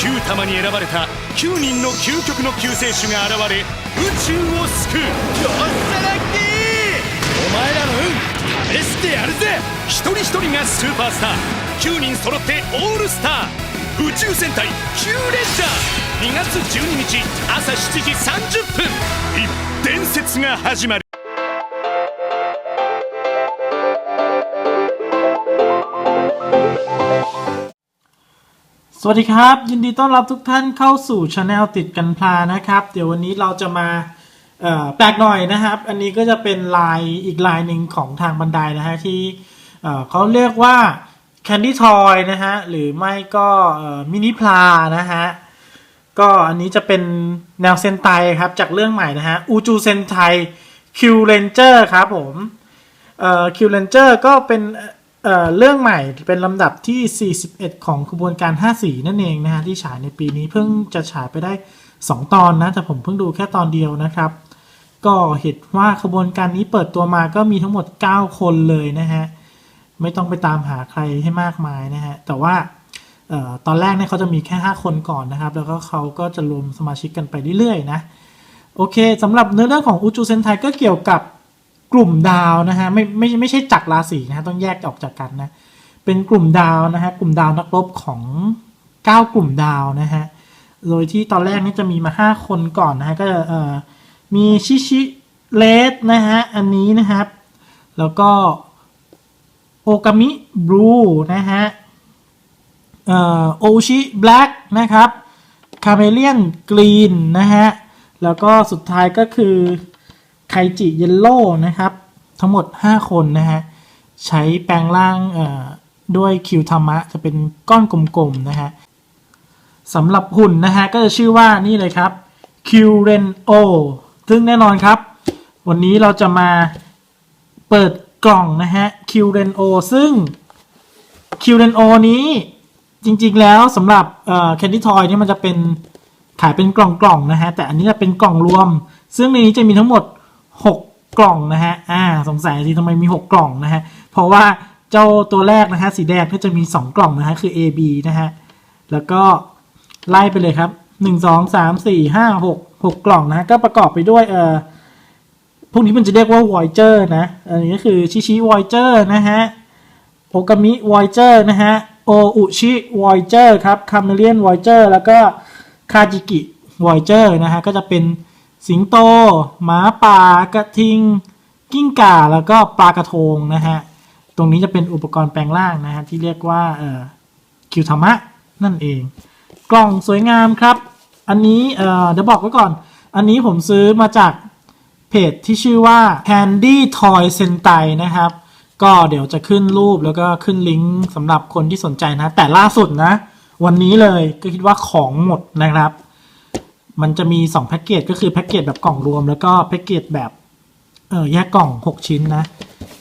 9玉に選ばれた9人の究極の救世主が現れ宇宙を救う。よっしゃラッキー！お前らの運試してやるぜ。一人一人がスーパースター。9人揃ってオールスター。宇宙戦隊キューレンジャー。2月12日朝7時30分。一伝説が始まる สวัสดีครับ ยินดีต้อนรับทุกท่านเข้าสู่ช anel ติดกันพลานะครับ เดี๋ยววันนี้เราจะมาแปลกหน่อยนะครับ อันนี้ก็จะเป็นลายอีกลายหนึ่งของทางบันไดนะฮะที่เอ่อเขาเรียกว่า Candy Toy นะฮะหรือไม่ก็มินิพลานะฮะก็อันนี้จะเป็นแนวเซนไตครับจากเรื่องใหม่นะฮะอูจูเซนไตคิวเรนเจอร์ครับผมคิวเรนเจอร์ก็เป็น เอ่อเรื่องใหม่เป็นลำดับที่ 41 ของขบวนการ5สีนั่นเองนะฮะที่ฉายในปีนี้เพิ่งจะฉายไปได้ 2 ตอนนะ แต่ผมเพิ่งดูแค่ตอนเดียวนะครับ ก็เห็นว่าขบวนการนี้เปิดตัวมาก็มีทั้งหมด 9 คนเลยนะฮะ ไม่ต้องไปตามหาใครให้มากมายนะฮะ แต่ว่าออตอนแรกเนี่ยเขาจะมีแค่ 5 คนก่อนนะครับ แล้วก็เขาก็จะรวมสมาชิกกันไปเรื่อยๆนะ โอเคสำหรับเนื้อเรื่องของอูจูเซนไทก็เกี่ยวกับ กลุ่มดาวนะฮะไม่ไม่ไม่ใช่จักรราศีนะฮะต้องแยกออกจากกันนะเป็นกลุ่มดาวนะฮะกลุ่มดาวนักรบของ 9 กลุ่มดาวนะฮะโดยที่ตอนแรกนี่จะมีมา 5 คนก่อนนะฮะก็เอ่อมีชิชิเลสนะฮะอันนี้นะครับ แล้วก็โอกามิบลูนะฮะเอ่อโอชิแบล็กนะครับคาเมเลียนกรีนนะฮะแล้วก็สุดท้ายก็คือ ไคจิเยลโล่นะครับ ทั้งหมด 5 คนนะฮะ ใช้แปลงร่างด้วยคิวธรรมะ จะเป็นก้อนกลมๆนะฮะสำหรับหุ่นนะฮะ ก็จะชื่อว่านี่เลยครับคิวเรนโอซึ่งแน่นอนครับ วันนี้เราจะมาเปิดกล่องนะฮะคิวเรนโอซึ่งคิวเรนโอนี้จริงๆแล้วสำหรับแคนดี้ทอยนี่มันจะเป็นขายเป็นกล่องๆนะฮะ แต่อันนี้จะเป็นกล่องรวม ซึ่งในนี้จะมีทั้งหมด 6 กล่องนะฮะ อ่า สงสัยสิทำไมมี 6 กล่องนะฮะ เพราะว่าเจ้าตัวแรกนะฮะสีแดงก็จะมี 2 กล่องนะฮะ คือ A B นะฮะ แล้วก็ไล่ไปเลยครับ 1 2 3 4 5 6 6 กล่องนะฮะ ก็ประกอบไปด้วยเอ่อพวกนี้มันจะเรียกว่า Voyager นะ อันนี้ก็คือชิชิ Voyager นะฮะโอกามิ Voyager นะฮะ โออุชิ Voyager ครับคาเมเลียน Voyager แล้วก็คาจิกิ Voyager นะฮะ ก็จะเป็น สิงโต หมาป่ากระทิง กิ้งก่าแล้วก็ปลากระทงนะฮะ ตรงนี้จะเป็นอุปกรณ์แปลงร่างนะฮะ ที่เรียกว่าเอ่อคิวธรรมะนั่นเอง กล่องสวยงามครับ อันนี้เอ่อเดี๋ยวบอกไว้ก่อน อันนี้ผมซื้อมาจากเพจที่ชื่อว่า Candy Toy Sentai นะครับ ก็เดี๋ยวจะขึ้นรูปแล้วก็ขึ้นลิงก์สำหรับคนที่สนใจนะ แต่ล่าสุดนะ วันนี้เลยก็คิดว่าของหมดนะครับ มันจะมี2แพ็กเกจก็คือแพ็กเกจแบบกล่องรวม แล้วก็แพ็กเกจแบบเออแยกกล่อง 6 ชิ้นนะ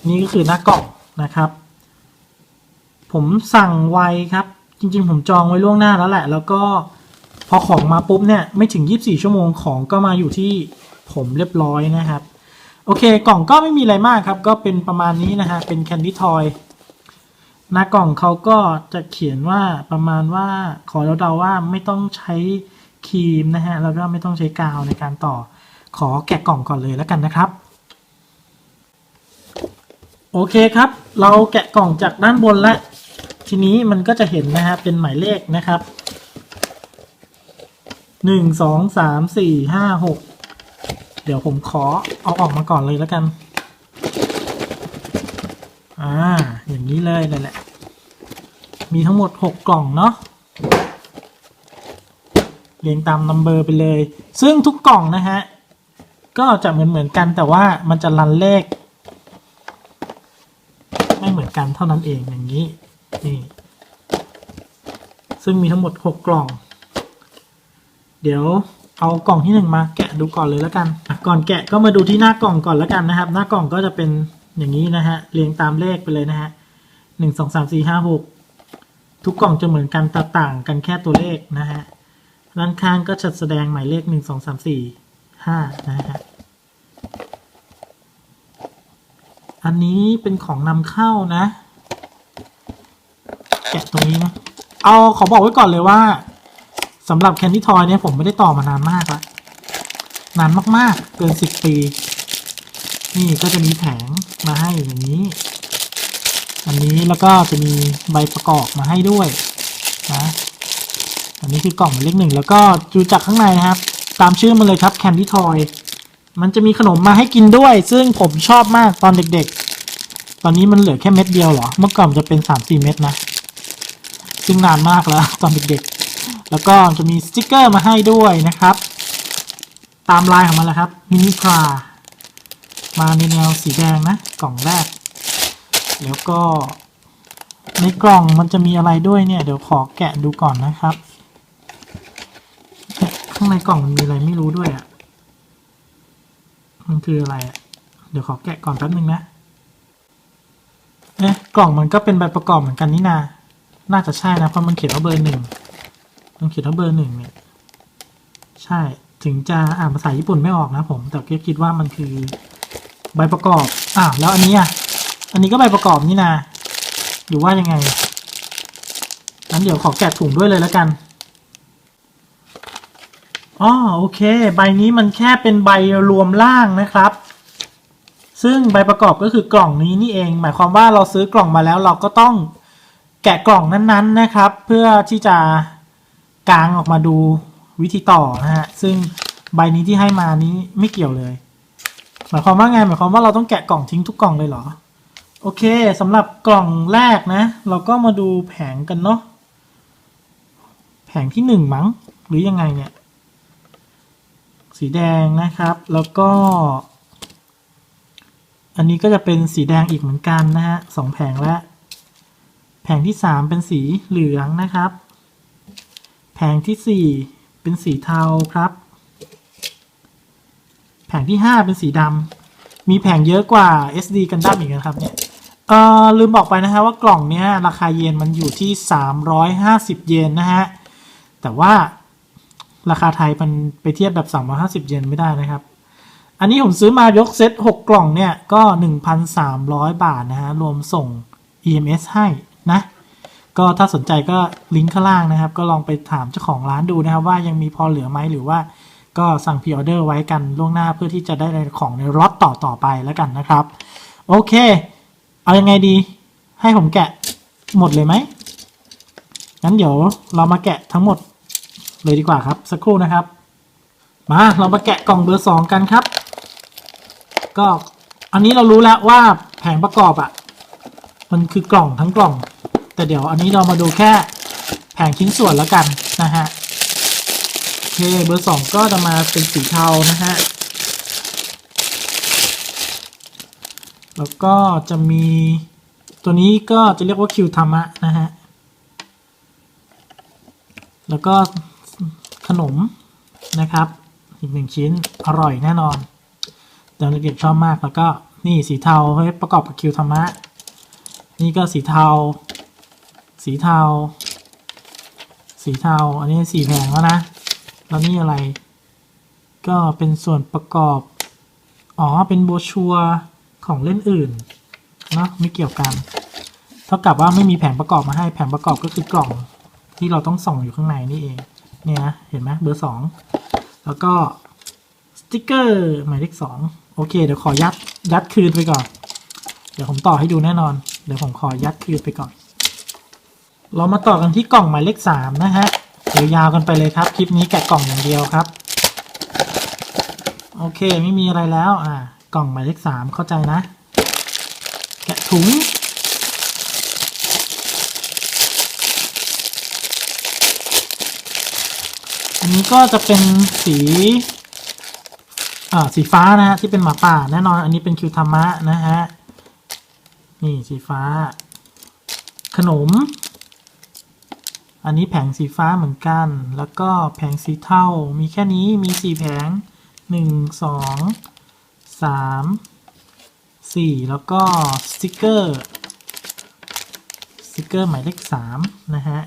นี่ก็คือหน้ากล่องนะครับ ผมสั่งไวครับ จริงๆ ผมจองไว้ล่วงหน้าแล้วแหละ แล้วก็พอของมาปุ๊บเนี่ยไม่ถึง 24 ชั่วโมงของก็มาอยู่ที่ผมเรียบร้อยนะครับ โอเคกล่องก็ไม่มีอะไรมากครับ ก็เป็นประมาณนี้นะฮะเป็นแคนดี้ทอยหน้ากล่องเขาก็จะเขียนว่าประมาณว่าขอเราเดาว่าไม่ต้องใช้ ครีมนะฮะแล้วก็ไม่ต้องใช้กาวในการต่อขอแกะกล่องก่อนเลยแล้วกันนะครับ โอเคครับ เราแกะกล่องจากด้านบนแล้วทีนี้มันก็จะเห็นนะฮะเป็นหมายเลขนะครับหนึ่งสองสามสี่ห้าหกเดี๋ยวผมขอเอาออกมาก่อนเลยแล้วกัน อ่า อย่างนี้เลยนั่นแหละ มีทั้งหมด6กล่องเนาะ เรียงตามนัมเบอร์ไปเลย ซึ่งทุกกล่องนะฮะ ก็จะเหมือนเหมือนกันแต่ว่ามันจะรันเลข ไม่เหมือนกันเท่านั้นเองอย่างนี้นี่ซึ่งมีทั้งหมด 6 กล่อง เดี๋ยวเอากล่องที่หนึ่งมาแกะดูก่อนเลยแล้วกัน ก่อนแกะก็มาดูที่หน้ากล่องก่อนแล้วกันนะครับ หน้ากล่องก็จะเป็นอย่างนี้นะฮะเรียงตามเลขไปเลยนะฮะหนึ่งสองสามสี่ห้าหกทุกกล่องจะเหมือนกันแต่ต่างกันแค่ตัวเลขนะฮะ ด้านข้างก็จะแสดงหมายเลขหนึ่งสองสามสี่ห้านะฮะ อันนี้เป็นของนำเข้านะ แกะตรงนี้นะ เอาขอบอกไว้ก่อนเลยว่าสำหรับแคนดี้ทอยเนี่ยผมไม่ได้ต่อมานานมากละนานมากๆ เกินสิบปี นี่ก็จะมีแผงมาให้อย่างนี้ อันนี้แล้วก็จะมีใบประกอบมาให้ด้วยนะ นนี้คือกล่องหมายเลขหนึ่งแล้วก็ดูจากข้างในนะครับ ตามชื่อมันเลยครับแคนดี้ทอยมันจะมีขนมมาให้กินด้วย ซึ่งผมชอบมากตอนเด็กๆ ตอนนี้มันเหลือแค่เม็ดเดียวเหรอ เมื่อก่อนจะเป็นสามสี่เม็ดนะ ซึ่งนานมากแล้วตอนเด็กๆ แล้วก็จะมีสติกเกอร์มาให้ด้วยนะครับ ตามลายของมันแหละครับมินิพรามาในแนวสีแดงนะ กล่องแรก แล้วก็ในกล่องมันจะมีอะไรด้วยเนี่ย เดี๋ยวขอแกะดูก่อนนะครับ ข้างในกล่องมันมีอะไรไม่รู้ด้วยอะ่ะ มันคืออะไรอะ่ะ เดี๋ยวขอแกะก่อนแป๊บนึงนะ เอ๊ะ กล่องมันก็เป็นใบประกอบเหมือนกันนี่นา น่าจะใช่นะ เพราะมันเขียนว่าเบอร์หนึ่ง มันเขียนว่าเบอร์หนึ่งเนี่ย ใช่ ถึงจะอ่านภาษาญี่ปุ่นไม่ออกนะผม แต่ก็คิดว่ามันคือใบประกอบอ้าแล้วอันนี้อะ อันนี้ก็ใบประกอบนี่นา หรือว่ายังไงงั้นเดี๋ยวขอแกะถุงด้วยเลยแล้วกัน อ๋อโอเค ใบนี้มันแค่เป็นใบรวมล่างนะครับ ซึ่งใบประกอบก็คือกล่องนี้นี่เอง หมายความว่าเราซื้อกล่องมาแล้วเราก็ต้องแกะกล่องนั้นๆนะครับ เพื่อที่จะกางออกมาดูวิธีต่อนะฮะซึ่งใบนี้ที่ให้มานี้ไม่เกี่ยวเลย หมายความว่าไงหมายความว่าเราต้องแกะกล่องทิ้งทุกกล่องเลยเหรอ โอเคสำหรับกล่องแรกนะ เราก็มาดูแผงกันเนาะแผงที่หนึ่งมั้งหรือยังไงเนี่ย สีแดงนะครับ แล้วก็ อันนี้ก็จะเป็นสีแดงอีกเหมือนกันนะฮะสองแผงแล้วแผงที่สามเป็นสีเหลืองนะครับ แผงที่สี่เป็นสีเทาครับ แผงที่ห้าเป็นสีดำมีแผงเยอะกว่า SD กันดั้มอีกนะครับเนี่ยเอ่อลืมบอกไปนะฮะว่ากล่องเนี้ยราคาเยนมันอยู่ที่ 350 เยนนะฮะแต่ว่า ราคาไทยมันไปเทียบแบบ 350 เยนไม่ได้นะครับ อันนี้ผมซื้อมายกเซต 6 กล่องเนี่ยก็ 1,300 บาทนะฮะ รวมส่ง EMS ให้นะ ก็ถ้าสนใจก็ลิงก์ข้างล่างนะครับ ก็ลองไปถามเจ้าของร้านดูนะครับ ว่ายังมีพอเหลือไหมหรือว่าก็สั่งพ r ออเดอร์ไว้กันล่วงหน้าเพื่อที่จะได้ของในรถต่อต่อไปแล้วกันนะครับ โอเค เอายังไงดี ให้ผมแกะหมดเลยไหมงั้นเดี๋ยวเรามาแกะทั้งหมด เลยดีกว่าครับ สักครู่นะครับ มาเรามาแกะกล่องเบอร์สองกันครับ ก็อันนี้เรารู้แล้วว่าแผงประกอบอะ่ะ มันคือกล่องทั้งกล่อง แต่เดี๋ยวอันนี้เรามาดูแค่แผงชิ้นส่วนแล้วกันนะฮะโอเคเบอร์สองก็จะมาเป็นสีเทานะฮะแล้วก็จะมีตัวนี้ก็จะเรียกว่าคิวธรรมะนะฮะ แล้วก็ ขนมนะครับ อีกหนึ่งชิ้นอร่อยแน่นอนตอนเด็กๆชอบมากแล้วก็นี่สีเทาไว้ประกอบกับคิวธรรมะ นี่ก็สีเทา สีเทา สีเทา อันนี้สีแพงแล้วนะ แล้วนี่อะไร ก็เป็นส่วนประกอบ อ๋อ เป็นโบชัวของเล่นอื่น เนาะไม่เกี่ยวกัน เท่ากับว่าไม่มีแผงประกอบมาให้ แผงประกอบก็คือกล่องที่เราต้องส่องอยู่ข้างในนี่เอง เนี่ยเห็นไหมเบอร์สองแล้วก็สติกเกอร์หมายเลขสองโอเค เดี๋ยวขอยัดยัดคืนไปก่อน เดี๋ยวผมต่อให้ดูแน่นอน เดี๋ยวผมขอยัดคืนไปก่อน เรามาต่อกันที่กล่องหมายเลขสามนะฮะเดี๋ยวยาวกันไปเลยครับ คลิปนี้แกะกล่องอย่างเดียวครับ โอเคไม่มีอะไรแล้ว อ่ากล่องหมายเลขสามเข้าใจนะ แกะถุง นี้ก็จะเป็นสี อ่า สีฟ้านะฮะ ที่เป็นหมาป่า แน่นอน อันนี้เป็นคิวธรรมะนะฮะ นี่สีฟ้า ขนม อันนี้แผงสีฟ้าเหมือนกัน แล้วก็แผงสีเทา มีแค่นี้ มีสี่แผงหนึ่งสองสามสี่แล้วก็สติกเกอร์สติกเกอร์หมายเลขสามนะฮะ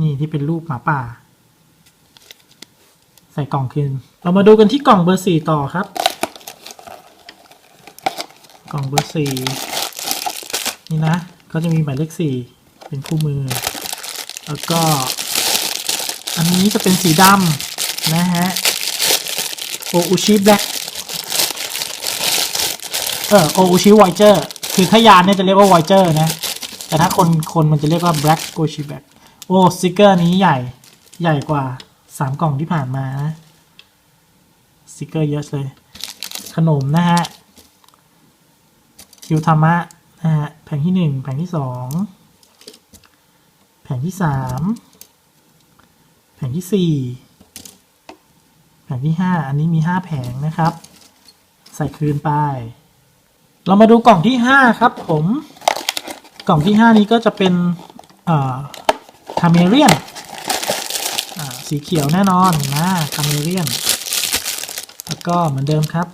นี่ที่เป็นรูปหมาป่า ใส่กล่องคืน เรามาดูกันที่กล่องเบอร์สี่ต่อครับ กล่องเบอร์สี่นี่นะ ก็จะมีหมายเลขสี่เป็นคู่มือ แล้วก็ อันนี้จะเป็นสีดำนะฮะ โออุชิแบล็กเออโออุชิไวเจอร์คือถ้ายานเนี่ยจะเรียกว่าไวเจอร์นะ แต่ถ้าคนคนมันจะเรียกว่าแบล็กโอชิแบล็กโอ้สติกเกอร์นี้ใหญ่ใหญ่กว่า สามกล่องที่ผ่านมานะสติกเกอร์เยอะเลย ขนมนะฮะคิวธรรมะนะฮะแผงที่หนึ่งแผงที่สองแผงที่สามแผงที่สี่แผงที่ห้าอันนี้มีห้าแผงนะครับ ใส่คืนไป เรามาดูกล่องที่ห้าครับผม กล่องที่ห้านี้ก็จะเป็นคาเมเรียน สีเขียวแน่นอนนะคาเมเรียนแล้วก็เหมือนเดิมครับ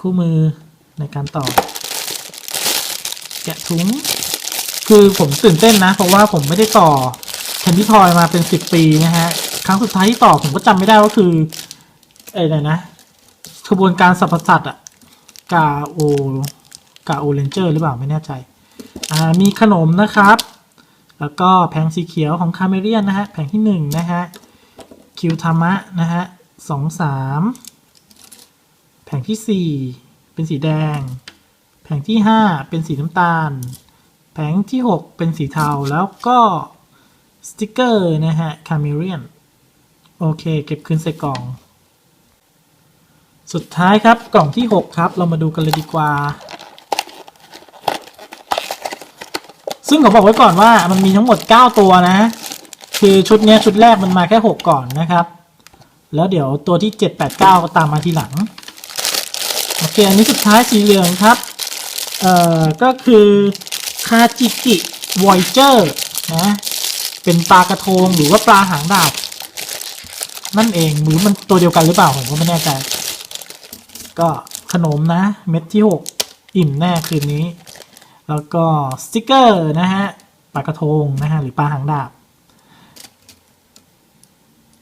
คู่มือในการต่อ แกะถุง คือผมตื่นเต้นนะ เพราะว่าผมไม่ได้ต่อแคนดี้ทอยมาเป็นสิบปีนะฮะ ครั้งสุดท้ายที่ต่อผมก็จำไม่ได้ว่าคือไอ้ไหนนะขบวนการสัพพสัตว์อะกาโอกาโอเรนเจอร์หรือเปล่าไม่แน่ใจ อ่ามีขนมนะครับ แล้วก็แผงสีเขียวของคาเมเรียนนะฮะ แผงที่หนึ่งนะฮะ คิวธรรมะนะฮะสองสามแผงที่สี่เป็นสีแดง แผงที่5เป็นสีน้ำตาล แผงที่6เป็นสีเทาแล้วก็สติกเกอร์นะฮะคาเมเรียนโอเค เก็บคืนใส่กล่อง สุดท้ายครับกล่องที่ 6 ครับ เรามาดูกันเลยดีกว่า ซึ่งผมบอกไว้ก่อนว่ามันมีทั้งหมด 9 ตัวนะ คือชุดนี้ชุดแรกมันมาแค่ 6 ก่อนนะครับ แล้วเดี๋ยวตัวที่ 7 8 9 ก็ตามมาทีหลัง โอเค อันนี้สุดท้ายสีเหลืองครับ เอ่อ ก็คือคาจิกิวอยเจอร์นะ เป็นปลากระทงหรือว่าปลาหางดาบ นั่นเองหรือมันตัวเดียวกันหรือเปล่า ผมก็ไม่แน่ใจ ก็ขนมนะ เม็ดที่ 6 อิ่มแน่คืนนี้ แล้วก็สติกเกอร์นะฮะปลากระทงนะฮะหรือปลาหางดาบ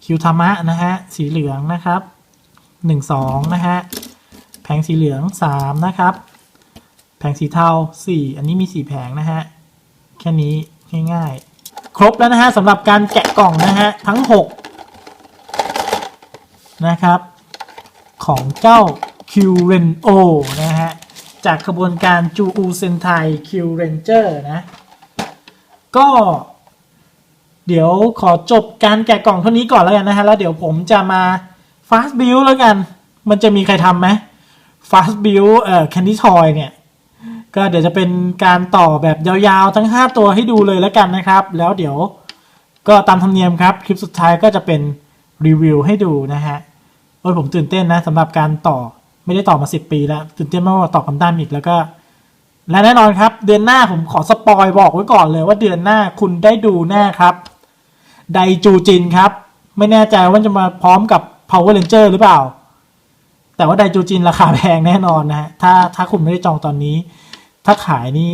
คิวธรรมะนะฮะสีเหลืองนะครับ1 2นะฮะแผงสีเหลือง3นะครับแผงสีเทา4อันนี้มี4แผงนะฮะแค่นี้ง่ายๆ ครบแล้วนะฮะสำหรับการแกะกล่องนะฮะทั้ง6นะครับ ของเจ้า Q r e n o นะฮะจากขบวนการจูอูเซนไท Q Ranger นะก็ เดี๋ยวขอจบการแกะกล่องเท่านี้ก่อนแล้วกันนะฮะ แล้วเดี๋ยวผมจะมา fast build แล้วกัน มันจะมีใครทำไหม fast build เอ่อ candy toy เนี่ย ก็เดี๋ยวจะเป็นการต่อแบบยาวๆ ทั้ง 5 ตัวให้ดูเลยแล้วกันนะครับ แล้วเดี๋ยวก็ตามธรรมเนียมครับ คลิปสุดท้ายก็จะเป็นรีวิวให้ดูนะฮะ โอ้ยผมตื่นเต้นนะสำหรับการต่อไม่ได้ต่อมา 10 ปีแล้ว ตื่นเต้นมากกว่าต่อคำด้ามอีกแล้วก็ และแน่นอนครับ เดือนหน้าผมขอสปอยบอกไว้ก่อนเลยว่าเดือนหน้าคุณได้ดูแน่ครับ ไดจูจินครับ ไม่แน่ใจว่าจะมาพร้อมกับ Power Ranger หรือเปล่า แต่ว่าไดจูจินราคาแพงแน่นอนนะฮะถ้าถ้าคุณไม่ได้จองตอนนี้ ถ้าขายนี่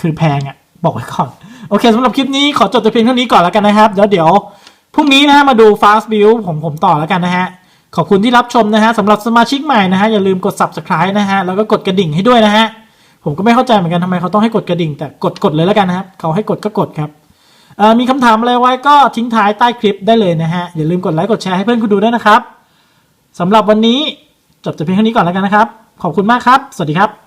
คือแพงอะ่ะ บอกไว้ก่อน โอเคสำหรับคลิปนี้ขอจบแต่เพียงเท่านี้ก่อนแล้วกันนะครับ เดี๋ยวเดี๋ยวพรุ่งนี้นะมาดู Fast Build ผมผมต่อแล้วกันนะฮะขอบคุณที่รับชมนะฮะสำหรับสมาชิกใหม่นะฮะอย่าลืมกด subscribe นะฮะแล้วก็กดกระดิ่งให้ด้วยนะฮะผมก็ไม่เข้าใจเหมือนกันทำไมเขาต้องให้กดกระดิ่ง แต่กดกดเลยแล้วกันนะครับเขาให้กดก็กดครับ มีคำถามอะไรไว้ก็ทิ้งท้ายใต้คลิปได้เลยนะฮะ อย่าลืมกดไลค์กดแชร์ให้เพื่อนคุณดูด้วยนะครับสำหรับวันนี้จบแต่เพียงเท่านี้ก่อนแล้วกันนะครับ ขอบคุณมากครับ สวัสดีครับ